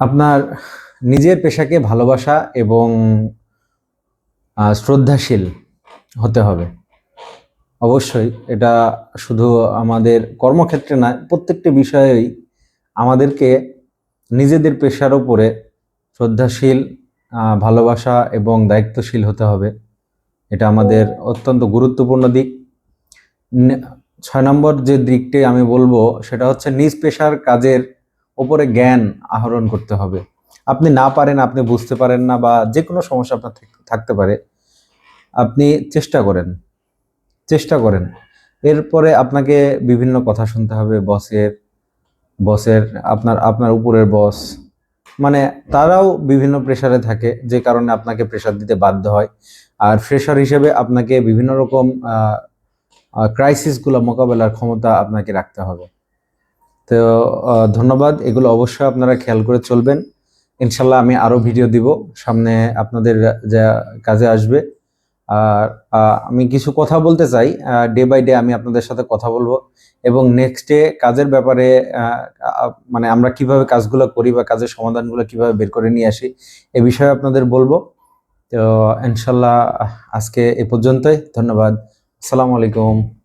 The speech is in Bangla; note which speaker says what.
Speaker 1: আপনার নিজের পেশাকে ভালোবাসা এবং শ্রদ্ধাশীল হতে হবে। অবশ্যই এটা শুধু আমাদের কর্মক্ষেত্রে নয় প্রত্যেকটি বিষয়েই আমাদেরকে নিজেদের পেশার ওপরে শ্রদ্ধাশীল ভালোবাসা এবং দায়িত্বশীল হতে হবে। এটা আমাদের অত্যন্ত গুরুত্বপূর্ণ দিক। ছয় নম্বর যে দিকটি আমি বলব, সেটা হচ্ছে নিজ পেশার কাজের ওপরে জ্ঞান আহরণ করতে হবে। আপনি না পারেন, আপনি বুঝতে পারেন না বা যে কোনো সমস্যা আপনার থাকতে পারে, আপনি চেষ্টা করেন চেষ্টা করেন। এরপরে আপনাকে বিভিন্ন কথা শুনতে হবে, বসের বসের আপনার আপনার উপরের বস। মানে তারাও বিভিন্ন প্রেশারে থাকে, যে কারণে আপনাকে প্রেশার দিতে বাধ্য হয়। আর ফ্রেশার হিসেবে আপনাকে বিভিন্ন রকম ক্রাইসিসগুলো মোকাবেলার ক্ষমতা আপনাকে রাখতে হবে। তো ধন্যবাদ। এগুলো অবশ্যই আপনারা খেয়াল করে চলবেন। ইনশাল্লাহ আমি আরও ভিডিও দিব। সামনে আপনাদের যা কাজে আসবে। আর আমি কিছু কথা বলতে চাই। ডে বাই ডে আমি আপনাদের সাথে কথা বলব। এবং নেক্সট ডে কাজের ব্যাপারে মানে আমরা কীভাবে কাজগুলো করি বা কাজের সমাধানগুলো কীভাবে বের করে নিয়ে আসি, এ বিষয়ে আপনাদের বলব। তো, ইনশাল্লাহ আজকে এ পর্যন্তই। ধন্যবাদ। আসসালামু আলাইকুম।